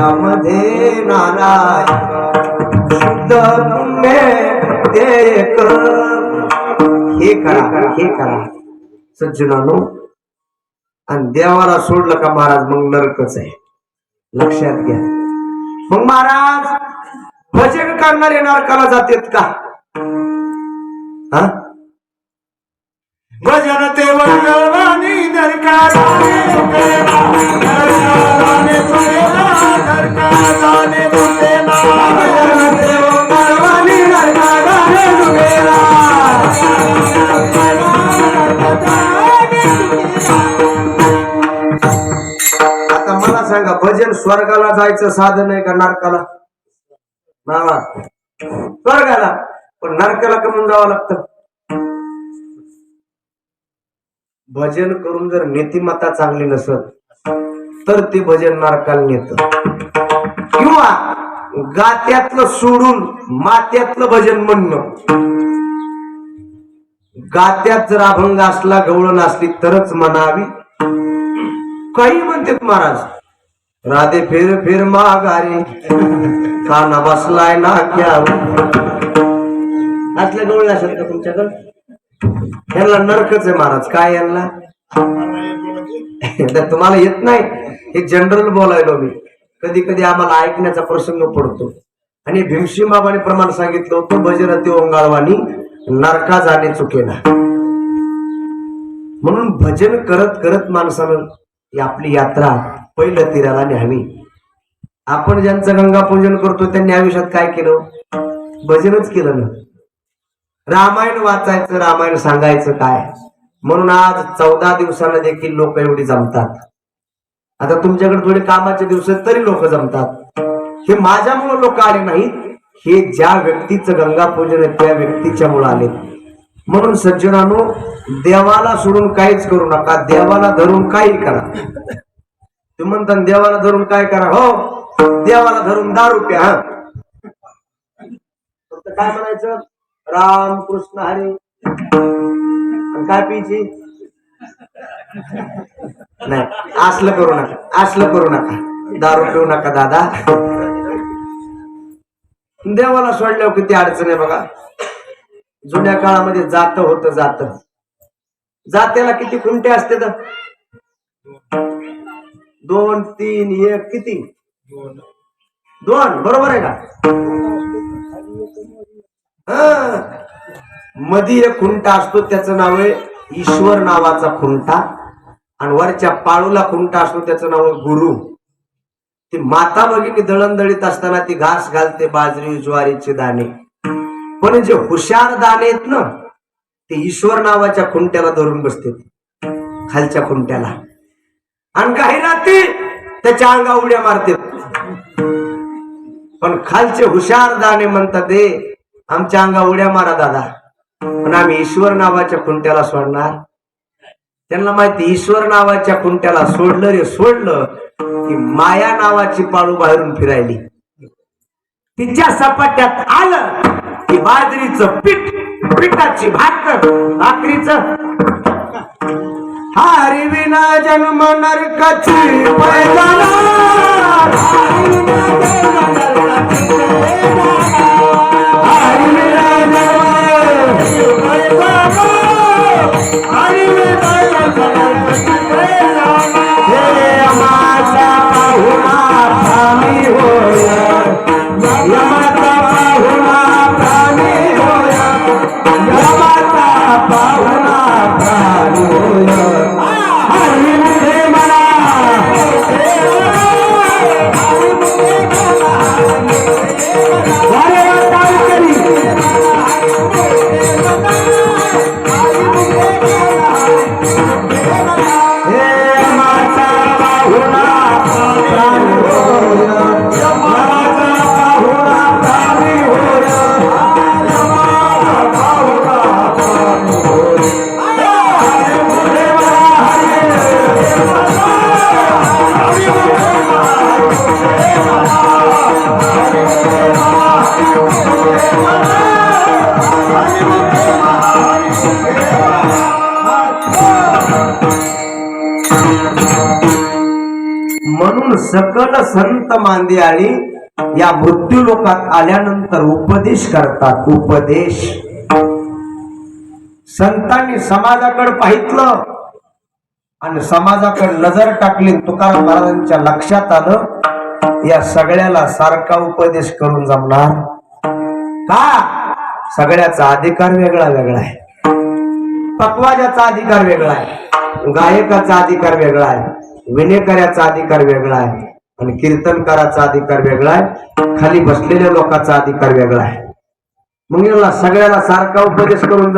हृदयामध्ये नारायण. शुद्ध पुण्य हे करा हे करा. सज्जनानो आणि देवाला सोडलं का महाराज? मग नरकच आहे. लक्षात घ्या. मग महाराज भजन करणारे नरकाला जातात का? हा? सांगा भजन स्वर्गाला जायचं साधन आहे का नरकाला? नावा. स्वर्गाला. पण नरकाला कमून जावं लागतं? भजन करून जर नीतिमत्ता चांगली नसत तर ते भजन नरकाला नेत. किंवा गात्यातलं सोडून मात्यातलं भजन म्हणणं. गात्यात जर अभंग असला गवळण असली तरच म्हणावी. काही म्हणतात महाराज. राधे फिर फिर माघारी। काना बसलाय ना क्या असल्या गवळी असेल का तुमच्याकडं? यांना नरकच आहे महाराज काय यांना? तुम्हाला येत नाही? हे जनरल बोलायलो मी. कधी कधी आम्हाला ऐकण्याचा प्रसंग पडतो. आणि भीमशी बाबाने प्रमाण सांगितलं होतं भजरती ओंगाळवाणी नरका जाणे चुकेला म्हणून भजन करत करत माणसानं आपली यात्रा पहिलं तीराला न्यावी. आपण ज्यांचं गंगा पूजन करतो त्यांनी आयुष्यात काय केलं? भजनच केलं ना रामायण वाचायचं रामायण सांगायचं काय? म्हणून आज चौदा दिवसाला देखील लोक एवढी जमतात. आता तुमच्याकडे थोडे कामाचे दिवस तरी लोक जमतात. हे माझ्यामुळे लोक आले नाहीत. हे ज्या व्यक्तीचं गंगा पूजन आहे त्या व्यक्तीच्या मुळे आले. म्हणून सज्जनानो देवाला सोडून काहीच करू नका. देवाला धरून काही करा. ते म्हणतात देवाला धरून काय करा? हो देवाला धरून दारू प्या हा. फक्त काय म्हणायचं? राम कृष्ण हरी. काय पियची नाही असलं करू नका असलं करू नका. दारू पिऊ नका दादा. देवाला सोडल्यावर किती अडचण आहे बघा. जुन्या काळामध्ये जात होत जात. जात्याला किती खुंटे असते तर? दोन तीन एक किती? दोन. बरोबर आहे का? हा. मधी एक खुंटा असतो त्याचं नाव आहे ईश्वर नावाचा खुंटा. आणि वरच्या पाळूला खुंटा असतो त्याचं नाव आहे गुरु. ती माता भगिनी दळणदळीत असताना ती घास घालते बाजरी ज्वारीचे दाणे पण जे हुशार दाणे आहेत ना ते ईश्वर नावाच्या खुंट्याला धरून बसते. खालच्या खुंट्याला. आणि काही रात्री त्याच्या अंगा उड्या मारते. पण खालचे हुशार दाणे म्हणतात ते आमच्या अंगा उड्या मारा दादा. पण आम्ही ईश्वर नावाच्या खुंट्याला सोडणार. त्यांना माहिती ईश्वर नावाच्या कुंट्याला सोडलं रे सोडलं की माया नावाची पाळू बाहेरून फिरायली. तिच्या सपाट्यात आलं की बाजरीचं पीठ पिठाची भाकर भाकरीचं हारी विना जन्म नरकाची पैजाणार. हारी सकल संत मांदियाळी या मृत्यू लोकात आल्यानंतर उपदेश करतात. उपदेश. संतांनी समाजाकडे पाहितलं आणि समाजाकडे नजर टाकली तुकाराम महाराजांच्या लक्षात आलं या सगळ्याला सारखा उपदेश करून जमणार? का? सगळ्याचा अधिकार वेगळा वेगळा आहे. तत्वाजाचा अधिकार वेगळा आहे. गायकाचा अधिकार वेगळा आहे. विनेकऱ्याचा अधिकार वेगळा आहे आणि कीर्तनकाराचा अधिकार वेगळा आहे खाली बसलेल्या लोकांचा अधिकार वेगळा आहे. मग याला सगळ्याला सारखा उपदेश करून